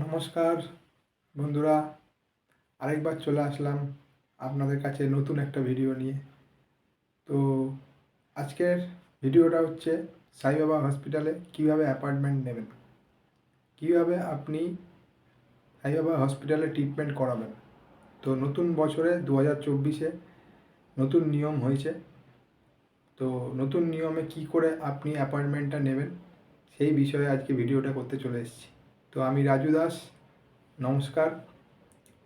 নমস্কার, বন্ধুরা। আরেকবার চলে আসলাম আপনাদের কাছে নতুন একটা ভিডিও নিয়ে। তো আজকের ভিডিওটা হচ্ছে সাইবাবা হসপিটালে কীভাবে অ্যাপয়েন্টমেন্ট নেবেন? কীভাবে আপনি সাইবাবা হসপিটালে ট্রিটমেন্ট করাবেন? তো নতুন বছরে দু হাজার চব্বিশে নতুন নিয়ম হয়েছে। তো নতুন নিয়মে কি করে আপনি অ্যাপয়েন্টমেন্টটা নেবেন, সেই বিষয়ে আজকে ভিডিওটা করতে চলে এসেছি। তো আমি রাজু দাস, নমস্কার।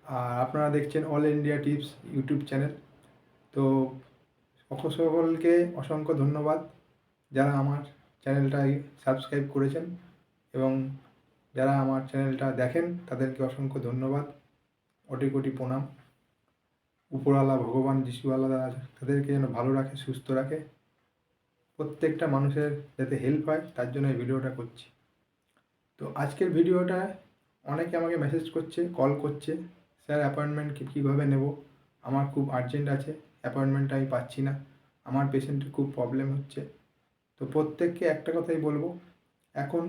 আর আপনারা দেখছেন all India tips YouTube channel তো সকল সকলকে অসংখ্য ধন্যবাদ যারা আমার চ্যানেলটাই সাবস্ক্রাইব করেছেন এবং যারা আমার চ্যানেলটা দেখেন, তাদেরকে অসংখ্য ধন্যবাদ। কোটি কোটি প্রণাম। উপরওয়ালা ভগবান যিশুওয়ালা তাদেরকে যেন ভালো রাখে, সুস্থ রাখে। প্রত্যেকটা মানুষের যাতে হেল্প হয়, তার জন্য এই ভিডিওটা করছি। তো আজকের ভিডিওটা অনেকে আমাকে মেসেজ করছে কল করছে, স্যার অ্যাপয়েন্টমেন্ট কীভাবে নেব? আমার খুব আর্জেন্ট আছে অ্যাপয়েন্টমেন্টটা আমি পাচ্ছি না, আমার পেশেন্টের খুব প্রবলেম হচ্ছে। তো প্রত্যেককে একটা কথাই বলব, এখন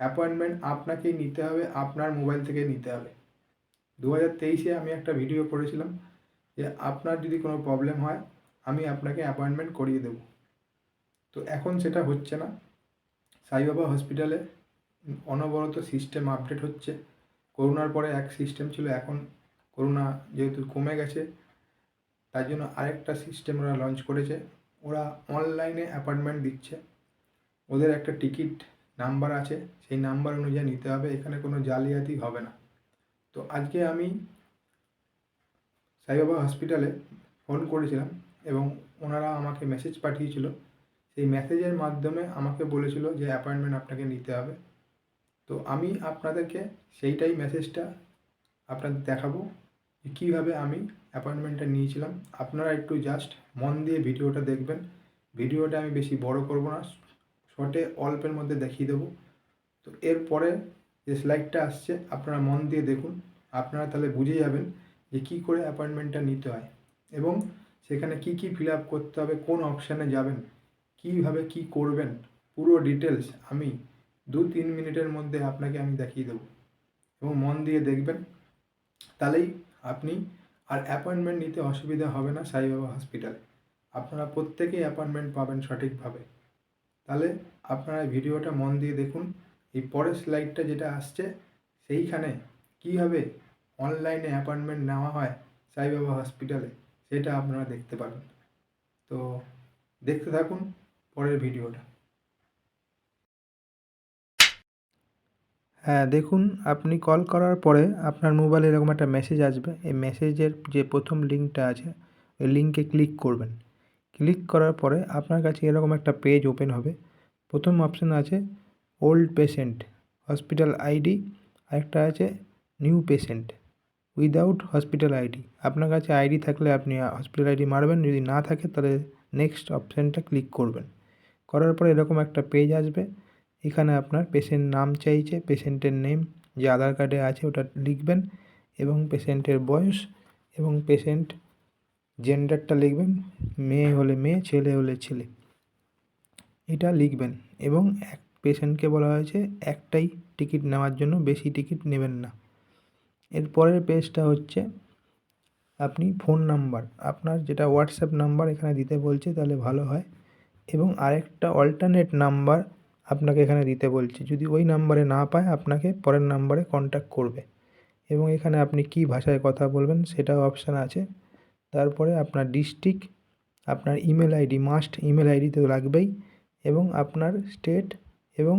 অ্যাপয়েন্টমেন্ট আপনাকেই নিতে হবে, আপনার মোবাইল থেকে নিতে হবে। দু হাজার তেইশে আমি একটা ভিডিও করেছিলাম যে, আপনার যদি কোনো প্রবলেম হয়, আমি আপনাকে অ্যাপয়েন্টমেন্ট করিয়ে দেবো। তো এখন সেটা হচ্ছে না। সাইবাবা হসপিটালে অনবরত সিস্টেম আপডেট হচ্ছে। করোনার পরে এক সিস্টেম ছিল, এখন করোনা যেহেতু কমে গেছে, তার জন্য আরেকটা সিস্টেম ওরা লঞ্চ করেছে। ওরা অনলাইনে অ্যাপয়েন্টমেন্ট দিচ্ছে। ওদের একটা টিকিট নাম্বার আছে, সেই নাম্বার অনুযায়ী নিতে হবে, এখানে কোনো জালিয়াতি হবে না। তো আজকে আমি সাইবাবা হসপিটালে ফোন করেছিলাম এবং ওনারা আমাকে মেসেজ পাঠিয়েছিল। সেই মেসেজের মাধ্যমে আমাকে বলেছিল যে অ্যাপয়েন্টমেন্ট আপনাকে নিতে হবে। তো আমি আপনাদেরকে সেইটাই মেসেজটা আপনাদের দেখাবো যে কীভাবে আমি অ্যাপয়েন্টমেন্টটা নিয়েছিলাম। আপনারা একটু জাস্ট মন দিয়ে ভিডিওটা দেখবেন। ভিডিওটা আমি বেশি বড় করব না শর্টে অল্পের মধ্যে দেখিয়ে দেবো। তো এরপরে যে স্লাইডটা আসছে, আপনারা মন দিয়ে দেখুন। আপনারা তাহলে বুঝে যাবেন যে কী করে অ্যাপয়েন্টমেন্টটা নিতে হয় এবং সেখানে কি কি ফিল আপ করতে হবে, কোন অপশানে যাবেন, কীভাবে কি করবেন, পুরো ডিটেলস আমি দু তিন মিনিটের মধ্যে আপনাকে আমি দেখিয়ে দেবো। এবং মন দিয়ে দেখবেন, তাহলেই আপনি আর অ্যাপয়েন্টমেন্ট নিতে অসুবিধা হবে না সাইবাবা হসপিটালে আপনারা প্রত্যেকেই অ্যাপয়েন্টমেন্ট পাবেন সঠিকভাবে। তাহলে আপনারা ভিডিওটা মন দিয়ে দেখুন, এই পরের স্লাইডটা যেটা আসছে, সেইখানে কীভাবে অনলাইনে অ্যাপয়েন্টমেন্ট নেওয়া হয় সাইবাবা হসপিটালে সেটা আপনারা দেখতে পাবেন। তো দেখতে থাকুন পরের ভিডিওটা। হ্যাঁ দেখুন, আপনি কল করার পরে আপনার মোবাইলে এরকম একটা মেসেজ আসবে। এই মেসেজের যে প্রথম লিঙ্কটা আছে ওই লিঙ্কে ক্লিক করবেন। ক্লিক করার পরে আপনার কাছে এরকম একটা পেজ ওপেন হবে। প্রথম অপশান আছে ওল্ড পেশেন্ট হসপিটাল আইডি আরেকটা আছে new patient without hospital ID আপনার কাছে আইডি থাকলে আপনি হসপিটাল আইডি মারবেন, যদি না থাকে তাহলে নেক্সট অপশানটা ক্লিক করবেন। করার পরে এরকম একটা পেজ আসবে। এখানে আপনার পেশেন্ট নাম চাইছে পেশেন্টের নেম যে আধার কার্ডে আছে ওটা লিখবেন এবং পেশেন্টের বয়স এবং পেশেন্ট জেন্ডারটা লিখবেন, মেয়ে হলে মেয়ে, ছেলে হলে ছেলে। এটা লিখবেন এবং এক পেশেন্টকে বলা হয়েছে একটাই টিকিট নেওয়ার জন্য বেশি টিকিট নেবেন না। এর পরের পেজটা হচ্ছে আপনি ফোন নাম্বার আপনার যেটা হোয়াটসঅ্যাপ নাম্বার এখানে দিতে বলছে তাহলে ভালো হয়। এবং আরেকটা অল্টারনেট নাম্বার আপনাকে এখানে দিতে বলছে, যদি ওই নাম্বারে না পায় আপনাকে পরের নাম্বারে কন্ট্যাক্ট করবে। এবং এখানে আপনি কী ভাষায় কথা বলবেন সেটাও অপশান আছে। তারপরে আপনার ডিস্ট্রিক্ট আপনার email ID must email ID তো লাগবেই। এবং আপনার স্টেট এবং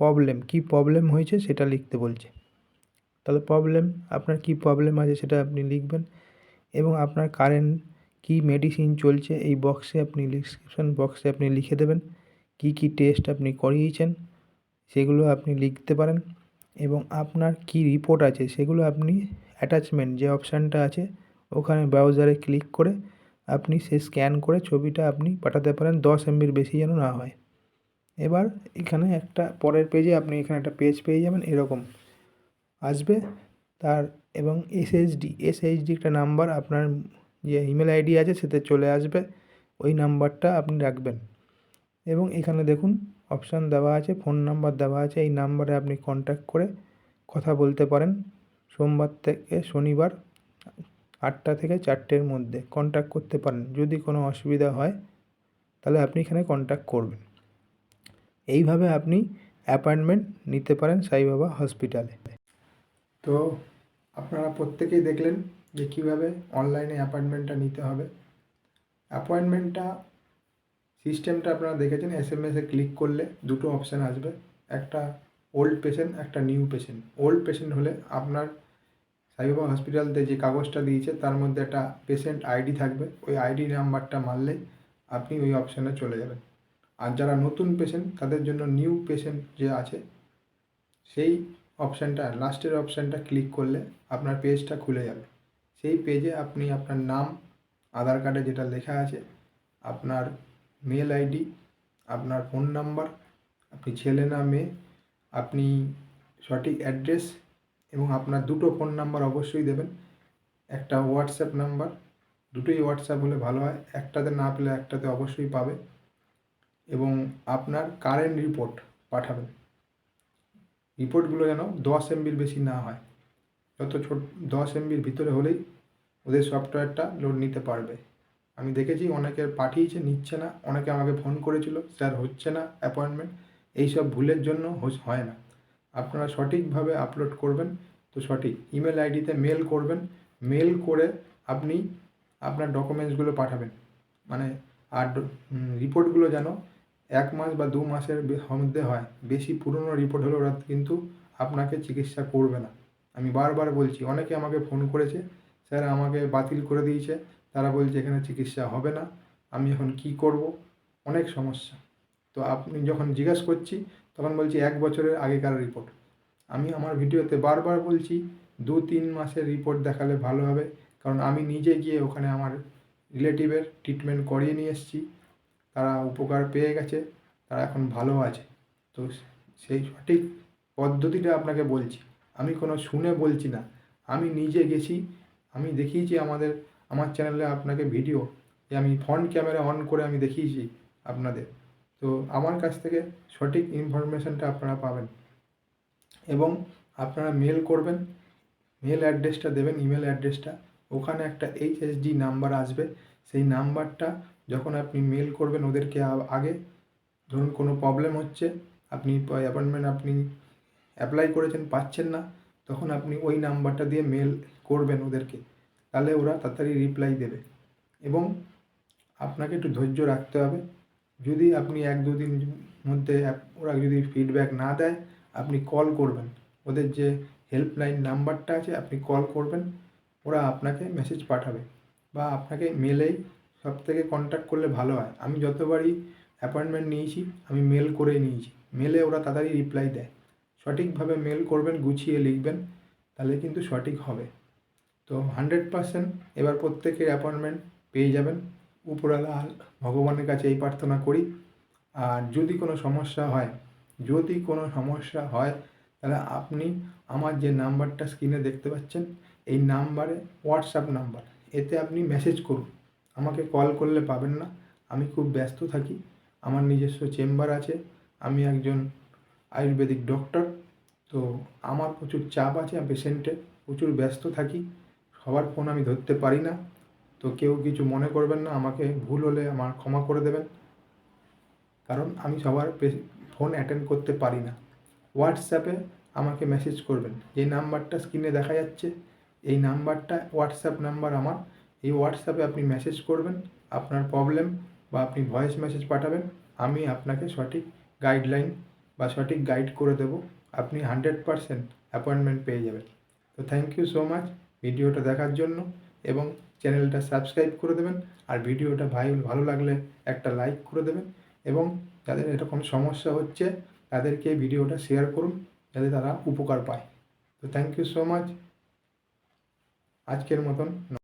প্রবলেম কী প্রবলেম হয়েছে সেটা লিখতে বলছে। তাহলে প্রবলেম আপনার কী প্রবলেম আছে সেটা আপনি লিখবেন। এবং আপনার কারেন্ট কী মেডিসিন চলছে এই বক্সে আপনি ডিসক্রিপশন বক্সে আপনি লিখে দেবেন। কী কী টেস্ট আপনি করিয়েছেন সেগুলো আপনি লিখতে পারেন এবং আপনার কী রিপোর্ট আছে সেগুলো আপনি অ্যাটাচমেন্ট যে অপশানটা আছে ওখানে ব্রাউজারে ক্লিক করে আপনি সে স্ক্যান করে ছবিটা আপনি পাঠাতে পারেন, দশ এমবির বেশি যেন না হয়। এবার এখানে একটা পরের পেজে আপনি এখানে একটা পেজ পেয়ে যাবেন, এরকম আসবে। তার এবং এসএইচডি এসএইচডি একটা নাম্বার আপনার যে ইমেল আইডি আছে সেতে চলে আসবে, ওই নাম্বারটা আপনি রাখবেন। এবং এখানে দেখুন অপশান দেওয়া আছে ফোন নাম্বার দেওয়া আছে, এই নাম্বারে আপনি কন্ট্যাক্ট করে কথা বলতে পারেন। সোমবার থেকে শনিবার আটটা থেকে চারটের মধ্যে কন্ট্যাক্ট করতে পারেন। যদি কোনো অসুবিধা হয়, তাহলে আপনি এখানে কন্ট্যাক্ট করবেন। এইভাবে আপনি অ্যাপয়েন্টমেন্ট নিতে পারেন সাইবাবা হসপিটালে তো আপনারা প্রত্যেকেই দেখলেন যে কীভাবে অনলাইনে অ্যাপয়েন্টমেন্টটা নিতে হবে। অ্যাপয়েন্টমেন্টটা সিস্টেমটা আপনারা দেখেছেন এস এম এসে ক্লিক করলে দুটো অপশান আসবে। একটা ওল্ড পেশেন্ট একটা নিউ পেশেন্ট ওল্ড পেশেন্ট হলে আপনার সাইবাবা হসপিটালতে যে কাগজটা দিয়েছে, তার মধ্যে একটা পেশেন্ট আইডি থাকবে। ওই আইডি নাম্বারটা মারলেই আপনি ওই অপশানে চলে যাবেন। আর যারা নতুন পেশেন্ট তাদের জন্য নিউ পেশেন্ট যে আছে, সেই অপশানটা লাস্টের অপশানটা ক্লিক করলে আপনার পেজটা খুলে যাবে। সেই পেজে আপনি আপনার নাম, আধার কার্ডে যেটা লেখা আছে, আপনার মেল আইডি আপনার ফোন নাম্বার আপনি ছেলে না মেয়ে, আপনি সঠিক অ্যাড্রেস এবং আপনার দুটো ফোন নাম্বার অবশ্যই দেবেন। একটা হোয়াটসঅ্যাপ নাম্বার দুটোই হোয়াটসঅ্যাপ হলে ভালো হয়, একটাতে না পেলে একটাতে অবশ্যই পাবে এবং আপনার কারেন্ট রিপোর্ট পাঠাবেন। রিপোর্টগুলো যেন দশ এমবির বেশি না হয়, যত ছোট দশ এমবির ভিতরে হলেই ওদের সফটওয়্যারটা লোড নিতে পারবে। আমি দেখেছি অনেকে পাঠিয়েছে, নিচ্ছে না। অনেকে আমাকে ফোন করেছিল, স্যার হচ্ছে না অ্যাপয়েন্টমেন্ট এইসব ভুলের জন্য হয় না। আপনারা সঠিকভাবে আপলোড করবেন। তো সঠিক ইমেল আইডিতে মেল করবেন। মেল করে আপনি আপনার ডকুমেন্টসগুলো পাঠাবেন। মানে আর রিপোর্টগুলো যেন এক মাস বা দু মাসের মধ্যে হয়। বেশি পুরনো রিপোর্ট হলে ওরা কিন্তু আপনাকে চিকিৎসা করবে না। আমি বারবার বলছি, অনেকে আমাকে ফোন করেছে, স্যার আমাকে বাতিল করে দিয়েছে। তারা বলছে, এখানে চিকিৎসা হবে না। আমি এখন কি করব? অনেক সমস্যা। তো আপনি যখন জিজ্ঞেস করছি, তখন বলছি, এক বছরের আগেকার রিপোর্ট আমি আমার ভিডিওতে বারবার বলছি, দু তিন মাসের রিপোর্ট দেখালে ভালো হবে। কারণ আমি নিজে গিয়ে ওখানে আমার রিলেটিভের ট্রিটমেন্ট করিয়ে নিয়ে এসেছি। তারা উপকার পেয়ে গেছে, তারা এখন ভালো আছে। তো সেই সঠিক পদ্ধতিটা আপনাকে বলছি। আমি কোনো শুনে বলছি না। আমি নিজে গেছি, আমি দেখিয়েছি আমাদের আমার চ্যানেলে আপনাকে ভিডিও আমি ফ্রন্ট ক্যামেরা অন করে আমি দেখিয়েছি আপনাদের। তো আমার কাছ থেকে সঠিক ইনফরমেশানটা আপনারা পাবেন। এবং আপনারা মেল করবেন মেল অ্যাড্রেসটা দেবেন ইমেল অ্যাড্রেসটা ওখানে একটা এইচএসডি নাম্বার আসবে। সেই নাম্বারটা যখন আপনি মেল করবেন ওদেরকে আগে, ধরুন কোনো প্রবলেম হচ্ছে, আপনি অ্যাপয়েন্টমেন্ট আপনি অ্যাপ্লাই করেছেন, পাচ্ছেন না, তখন আপনি ওই নাম্বারটা দিয়ে মেল করবেন ওদেরকে। তাহলে ওরা তাড়াতাড়ি রিপ্লাই দেবে। এবং আপনাকে একটু ধৈর্য রাখতে হবে। যদি আপনি এক দু দিন মধ্যে ওরা যদি ফিডব্যাক না দেয়, আপনি কল করবেন। ওদের যে হেল্পলাইন নাম্বারটা আছে, আপনি কল করবেন। ওরা আপনাকে মেসেজ পাঠাবে। বা আপনাকে মেলেই সব থেকে কন্ট্যাক্ট করলে ভালো হয়। আমি যতবারই অ্যাপয়েন্টমেন্ট নিয়েছি, আমি মেল করেই নিয়েছি। মেলে ওরা তাড়াতাড়ি রিপ্লাই দেয়। সঠিকভাবে মেল করবেন, গুছিয়ে লিখবেন, তাহলে কিন্তু সঠিক হবে। তো হান্ড্রেড পার্সেন্ট এবার প্রত্যেকের অ্যাপয়েন্টমেন্ট পেয়ে যাবেন। উপরওয়ালা ভগবানের কাছে এই প্রার্থনা করি। আর যদি কোনো সমস্যা হয়, যদি কোনো সমস্যা হয়, তাহলে আপনি আমার যে নাম্বারটা স্ক্রিনে দেখতে পাচ্ছেন, এই নাম্বারে হোয়াটসঅ্যাপ নাম্বার, এতে আপনি মেসেজ করুন। আমাকে কল করলে পাবেন না। আমি খুব ব্যস্ত থাকি। আমার নিজস্ব চেম্বার আছে। আমি একজন আয়ুর্বেদিক ডক্টর তো আমার প্রচুর চাপ আছে পেশেন্টের প্রচুর ব্যস্ত থাকি। সবার ফোন আমি ধরতে পারি না। তো কেউ কিছু মনে করবেন না, আমাকে ভুল হলে আমার ক্ষমা করে দেবেন। কারণ আমি সবার ফোন অ্যাটেন্ড করতে পারি না। হোয়াটসঅ্যাপে আমাকে মেসেজ করবেন। যে নাম্বারটা স্ক্রিনে দেখা যাচ্ছে, এই নাম্বারটা হোয়াটসঅ্যাপ নাম্বার আমার। এই হোয়াটসঅ্যাপে আপনি মেসেজ করবেন, আপনার প্রবলেম বা আপনি ভয়েস মেসেজ পাঠাবেন, আমি আপনাকে সঠিক গাইডলাইন বা সঠিক গাইড করে দেবো। আপনি হান্ড্রেড পারসেন্ট অ্যাপয়েন্টমেন্ট পেয়ে যাবেন। তো থ্যাংক ইউ সো মাচ ভিডিওটা দেখার জন্য এবং চ্যানেলটা সাবস্ক্রাইব করে দেবেন আর ভিডিওটা ভাই ভালো লাগলে একটা লাইক করে দেবেন এবং যাদের এরকম সমস্যা হচ্ছে তাদেরকে ভিডিওটা শেয়ার করুন যাতে তারা উপকার পায়। তো থ্যাংক ইউ সো মাচ আজকের মতন।